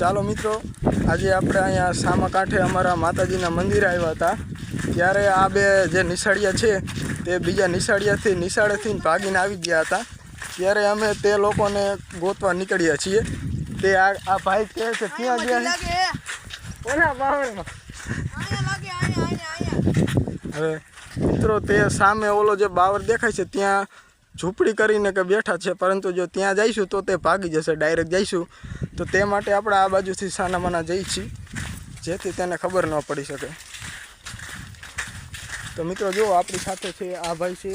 ચાલો મિત્રો આજે આપણે અહીંયા સામા કાંઠે અમારા માતાજીના મંદિરે આવ્યા હતા. ત્યારે આ બે જે નિશાળિયા છે તે બીજા નિશાળિયાથી નિશાળેથી ભાગીને આવી ગયા હતા. ત્યારે અમે તે લોકોને ગોતવા નીકળ્યા છીએ. તે આ આ ભાઈ કહે છે ક્યાં ગયા? હવે મિત્રો તે સામે ઓલો જે બાવર દેખાય છે ત્યાં ઝૂંપડી કરીને કે બેઠા છે, પરંતુ જો ત્યાં જઈશું તો તે ભાગી જશે ડાયરેક્ટ જઈશું. તો તે માટે આપણે આ બાજુથી સાનામાના જઈ છીએ, જેથી તેને ખબર ન પડી શકે. તો મિત્રો જો આપણી સાથે છે, આ ભાઈ છે,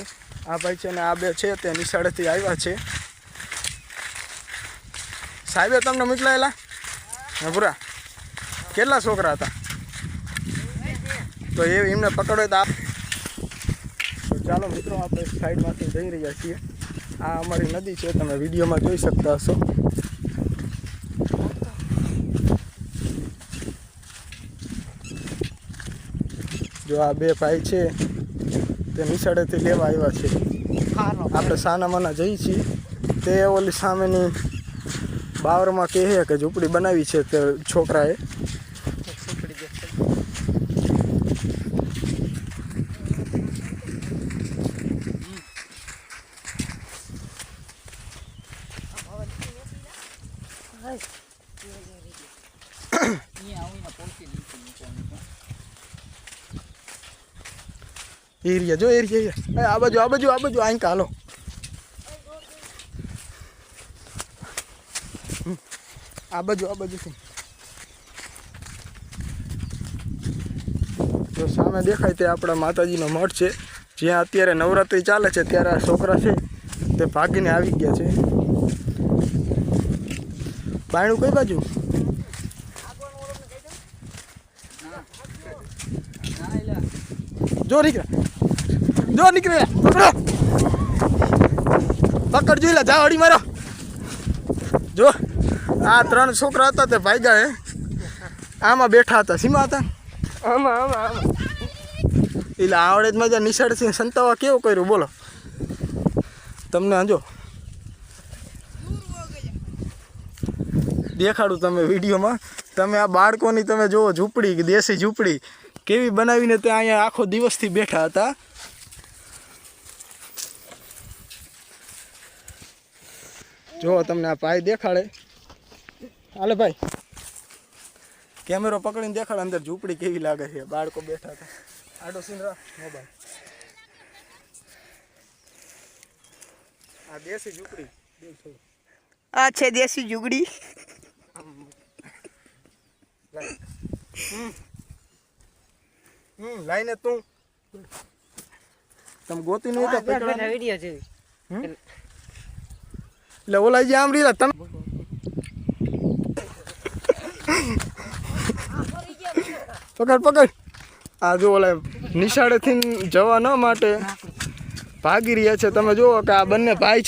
આ ભાઈ છે અને આ બે છે, તે નિશાળેથી આવ્યા છે. સાહેબે તમને મોકલાયેલા? પૂરા કેટલા છોકરા હતા? તો એ એમને પકડો તો આપ ચાલો મિત્રો આપણે સાઈડમાંથી જઈ રહ્યા છીએ. આ અમારી નદી છે તમે વિડીયોમાં જોઈ શકતા હશો. જો આ બે ભાઈ છે તે નિશાળેથી લેવા આવ્યા છે. આપણે સાનામાના જઈ છીએ. તે ઓલી સામેની બાવરમાં કહે કે ઝૂંપડી બનાવી છે તે છોકરાએ. એરિયા જો એરિયા આ બાજુ આ બાજુ આ બાજુ અહીં કાલો. આ બાજુ આ બાજુ જો સામે દેખાય તે આપણા માતાજીનો મઠ છે. જ્યાં અત્યારે નવરાત્રિ ચાલે છે, ત્યારે આ છોકરા છે તે ભાગીને આવી ગયા છે. બાયણું કઈ બાજુ? જો નીકળે. જો નીકળે. પકડો પકડ જોઈ લે જા હળી મારો. જો આ ત્રણ છોકરા હતા તે ભાઈગા હે. આમાં બેઠા હતા. સીમા હતા? આમાં આમાં આમાં. એટલે આવડે જ મજા નિશાળ છે. સંતાવા કેવું કર્યું? બોલો. તમને જો દેખાડું તમે વિડીયોમાં. તમે આ બાળકોની તમે જુઓ, ઝૂંપડી, કે દેશી ઝૂંપડી, કેવી બનાવીને તે અહીંયા આખો દિવસથી બેઠા હતા. જો તમને આ ભાઈ દેખાડે. હાલે ભાઈ. કેમેરો પકડીને દેખાડે, અંદર ઝૂંપડી કેવી લાગે છે. બાળકો બેઠા હતા. આડો સીન રાખ, મોબાઈલ. આ દેશી ઝૂંપડી. દેખ થોડું. આ છે દેશી જુગડી હમ હમ લાઈને તું. તમે ગોતી નહીં તો પકડવાનું. વિડિયો છે એટલે ઓલા જે આમ રીલા તમે પકડ પકડ. આ જો ઓલા નિશાળેથી જવા ન માટે ભાગી રહ્યા છે. તમે જુઓ કે આ બંને ભાઈ છે.